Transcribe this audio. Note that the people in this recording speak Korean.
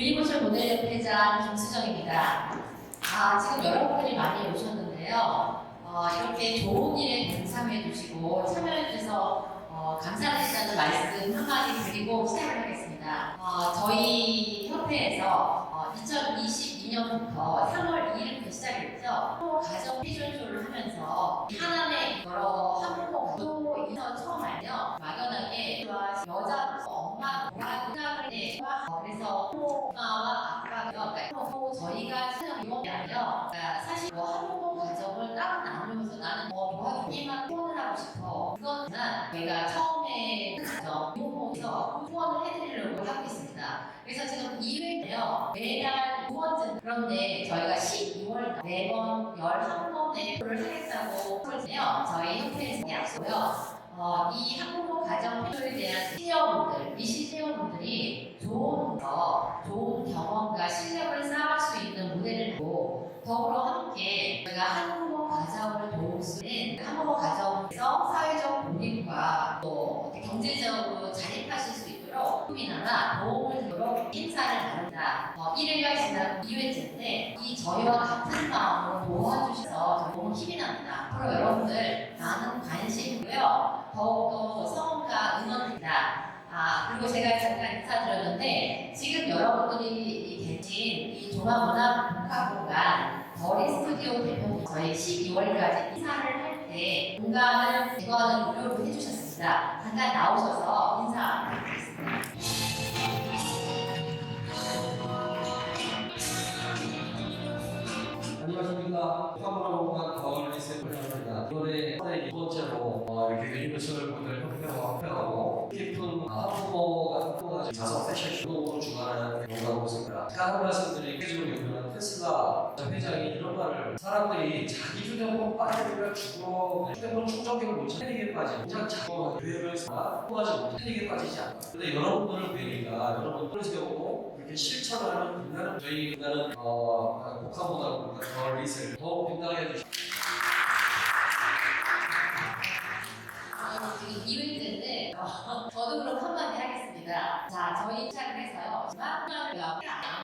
유니버셜 모델 회장 김수정입니다. 아, 지금 여러분들이 많이 오셨는데요. 어, 이렇게 좋은 일에 동참해 주시고 참여해 주셔서 어, 감사드린다는 말씀 한마디 드리고 시작을 하겠습니다. 어, 저희 협회에서 어, 2022년부터 3월 2일부터 시작했죠. 또 가정 패션쇼를 하면서 하나의 여러 한국어 또 이서 처음 알며 아니라 그러니까 사실 뭐 한국어 가정을 따로 나누면서 나는 뭐 도와주기만 후원을 하고 싶어 그거는 저희가 처음에 가정 이용에서 후원을 해드리려고 하고 있습니다. 그래서 지금 2회인데요. 매달 두 번째 그런데 저희가 12월 매번 11번에 를 하겠다고 했는데요. 저희 협회에서 약속고요. 어, 이 한국어 가정 더불어 함께 저희가 한국어 가정을 도울 수 있는 한국어 가정에서 사회적 독립과 또 경제적으로 자립하실 수 있도록 꿈이나마 도움을 주도록 행사를 나눈다. 어, 1회가 지난 2회째인데 이 저희와 같은 마음으로 도와주셔서 너무 힘이 납니다. 앞으로 여러분들 많은 관심이고요. 더욱더 성원과 응원드립니다. 아, 그리고 제가 잠깐 인사드렸는데, 지금 여러분들이 계신 이 종합문화복합공간 스튜디오 대표님 저희 12월까지 인사를 할 때 공간을 제거하는 무료로 해주셨습니다. 잠깐 나오셔서 인사 부탁드리겠습니다. 안녕하십니까. 화문화공간 거울리스 부장입니다. 이번에 두 번째로 어, 이렇게 유니버설 분들 협회하고 깊은 아, 한국어가 통하지 자석 패션 운동으로 주관하는 경우라고 생각합니다. 다른 말씀드린 해주는 경우는 테슬라 회장이 이런 말을 사람들이 자기 휴대폰 빠르면 죽어 휴대폰 충전기를 못 차리게 빠지 그냥 자기 유행을 쓰나 통하지 못 차리게 빠지지 않아. 근데 여러분들을 뵈니까 여러분들을 세우고 이렇게 실천을 하는 분들은 저희 분들은 어, 복사보다 더 리셀 더 빛나게 해주시고 아, 이벤트인데 어, 저도 그럼 한마디 있습니다. 자, 저희 시작을 해서요. 3년 몇